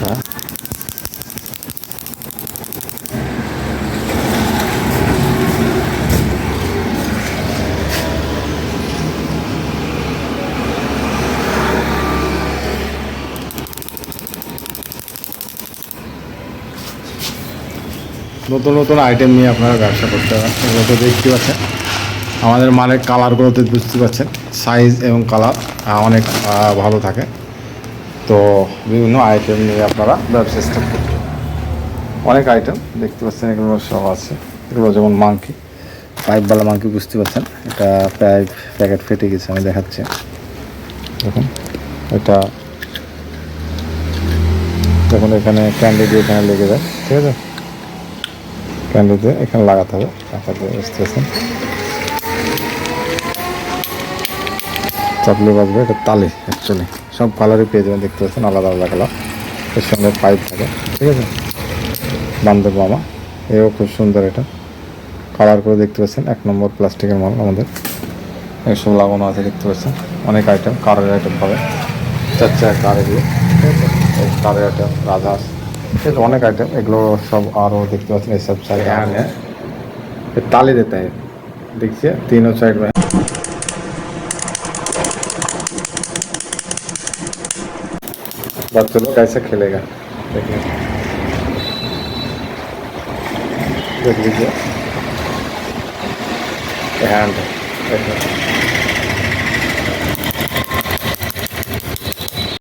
হ্যাঁ। নতুন নতুন আইটেম নিয়ে আপনারা ব্যবসা করতে পারেন। এগুলো তো দেখতে পাচ্ছেন। আমাদের মালের কালারগুলোতে বুঝতে পারছেন সাইজ এবং কালার অনেক ভালো থাকে। তো বিভিন্ন আইটেম নিয়ে আপনারা ব্যবসা স্টার্ট করতে অনেক আইটেম দেখতে পাচ্ছেন, এগুলো সব আছে। এগুলো যেমন মাংকি পাইপওয়ালা মাংকি বুঝতে পারছেন। এটা পাইপ প্যাকেট ফেটে গেছে, আমি দেখাচ্ছি। দেখুন, এটা দেখুন, এখানে ক্যান্ডি দিয়ে এখানে লেগে যায়, ঠিক আছে? ক্যান্ডি দিয়ে এখানে লাগাতে হবে বুঝতে পারছেন? চাপলে বাঁচবে এটা তালে অ্যাকচুয়ালি সব কালারই পেয়ে যাবেন দেখতে পাচ্ছেন আলাদা আলাদা কালারের সঙ্গে পাইপ থাকে ঠিক আছে? বান্ধব মামা এও খুব সুন্দর এটা। কালার করে দেখতে পাচ্ছেন এক নম্বর প্লাস্টিকের মাল আমাদের। এসব লাগানো আছে দেখতে পাচ্ছেন। অনেক আইটেম কারের আইটেম পাবে চার চার কার এগুলো কারের আইটেম রাধাস এগুলো অনেক আইটেম এগুলো সব আরও দেখতে পাচ্ছেন এসব সাইড তালি হয় দেখছি তিনও সাইড बच्चों लोग कैसे खेलेगा? देखिए। देख लीजिए। हैंड देखिए